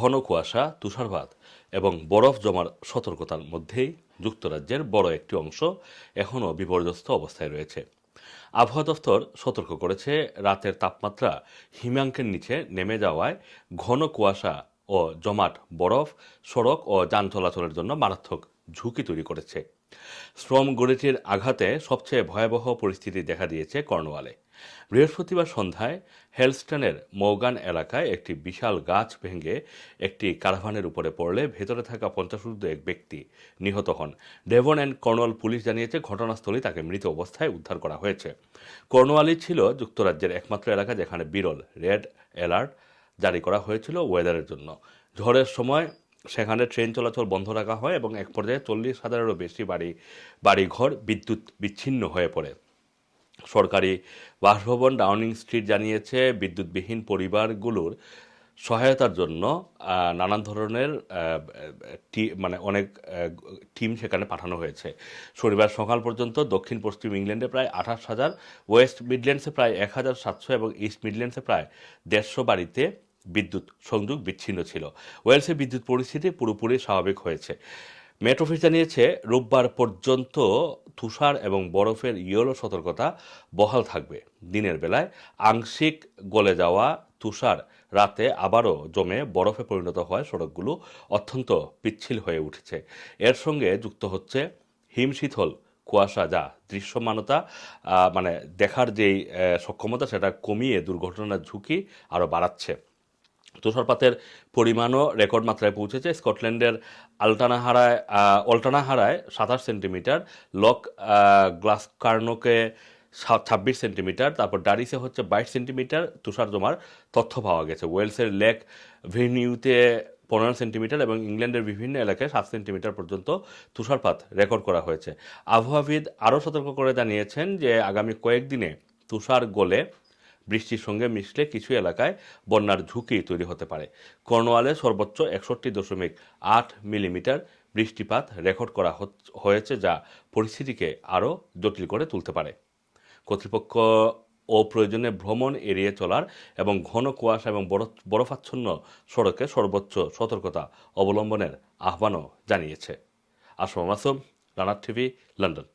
ঘন কুয়াশা, তুষারপাত এবং বরফ জমার সতর্কতার মধ্যেই যুক্তরাজ্যের বড় একটি অংশ এখনও বিপর্যস্ত অবস্থায় রয়েছে। আবহাওয়া দফতর সতর্ক করেছে, রাতের তাপমাত্রা হিমাঙ্কের নিচে নেমে যাওয়ায় ঘন কুয়াশা ও জমাট বরফ, সড়ক ও যান চলাচলের জন্য মারাত্মক ঝুঁকি তৈরি করেছে। শ্রম গড়িটির আঘাতে সবচেয়ে ভয়াবহ পরিস্থিতি দেখা দিয়েছে কর্নওয়ালে বৃহস্পতিবার সন্ধ্যায় হেলস্টনের মৌগান এলাকায় একটি বিশাল গাছ ভেঙে একটি কারভানের উপরে পড়লে ভেতরে থাকা পঞ্চাশোর্ধ এক ব্যক্তি নিহত হন। ডেভন অ্যান্ড কর্নওয়াল পুলিশ জানিয়েছে, ঘটনাস্থলেই তাকে মৃত অবস্থায় উদ্ধার করা হয়েছে। কর্নওয়ালি ছিল যুক্তরাজ্যের একমাত্র এলাকা যেখানে বিরল রেড অ্যালার্ট জারি করা হয়েছিল ওয়েদারের জন্য। ঝড়ের সময় সেখানে ট্রেন চলাচল বন্ধ রাখা হয় এবং এক পর্যায়ে চল্লিশ হাজারেরও বেশি বাড়ি, বাড়িঘর বিদ্যুৎ বিচ্ছিন্ন হয়ে পড়ে। সরকারি বাসভবন ডাউনিং স্ট্রিট জানিয়েছে, বিদ্যুৎবিহীন পরিবারগুলোর সহায়তার জন্য নানান ধরনের মানে অনেক টিম সেখানে পাঠানো হয়েছে। শনিবার সকাল পর্যন্ত দক্ষিণ পশ্চিম ইংল্যান্ডে প্রায় আঠাশ হাজার, ওয়েস্ট মিডল্যান্ডসে প্রায় এক হাজার সাতশো এবং ইস্ট মিডল্যান্ডসে প্রায় দেড়শো বাড়িতে বিদ্যুৎ সংযোগ বিচ্ছিন্ন ছিল। ওয়েলসে বিদ্যুৎ পরিস্থিতি পুরোপুরি স্বাভাবিক হয়েছে। মেট অফিস জানিয়েছে, রোববার পর্যন্ত তুষার এবং বরফের ইয়েলো সতর্কতা বহাল থাকবে। দিনের বেলায় আংশিক গলে যাওয়া তুষার রাতে আবারও জমে বরফে পরিণত হওয়ায় সড়কগুলো অত্যন্ত পিচ্ছিল হয়ে উঠেছে। এর সঙ্গে যুক্ত হচ্ছে হিমশীতল কুয়াশা, যা দৃশ্যমানতা মানে দেখার যেই সক্ষমতা, সেটা কমিয়ে দুর্ঘটনার ঝুঁকি আরও বাড়াচ্ছে। তুষারপাতের পরিমাণও রেকর্ড মাত্রায় পৌঁছেছে। স্কটল্যান্ডের আলটানাহারায় অল্টানাহারায় সাতাশ সেন্টিমিটার, লক গ্লাসকার্নোকে ছাব্বিশ সেন্টিমিটার, তারপর ডারিসে হচ্ছে বাইশ সেন্টিমিটার তুষার জমার তথ্য পাওয়া গেছে। ওয়েলসের লেক ভেনিউতে পনেরো সেন্টিমিটার এবং ইংল্যান্ডের বিভিন্ন এলাকায় সাত সেন্টিমিটার পর্যন্ত তুষারপাত রেকর্ড করা হয়েছে। আবহাওয়াবিদ আরও সতর্ক করে জানিয়েছেন যে আগামী কয়েকদিনে তুষার গলে বৃষ্টির সঙ্গে মিশলে কিছু এলাকায় বন্যার ঝুঁকি তৈরি হতে পারে। কর্নওয়ালে সর্বোচ্চ একষট্টি দশমিক আট মিলিমিটার বৃষ্টিপাত রেকর্ড করা হয়েছে যা পরিস্থিতিকে আরও জটিল করে তুলতে পারে। কর্তৃপক্ষ ও প্রয়োজনে ভ্রমণ এড়িয়ে চলার এবং ঘন কুয়াশা এবং বরফাচ্ছন্ন সড়কে সর্বোচ্চ সতর্কতা অবলম্বনের আহ্বানও জানিয়েছে। আসম মাসুম, রানার টিভি, লন্ডন।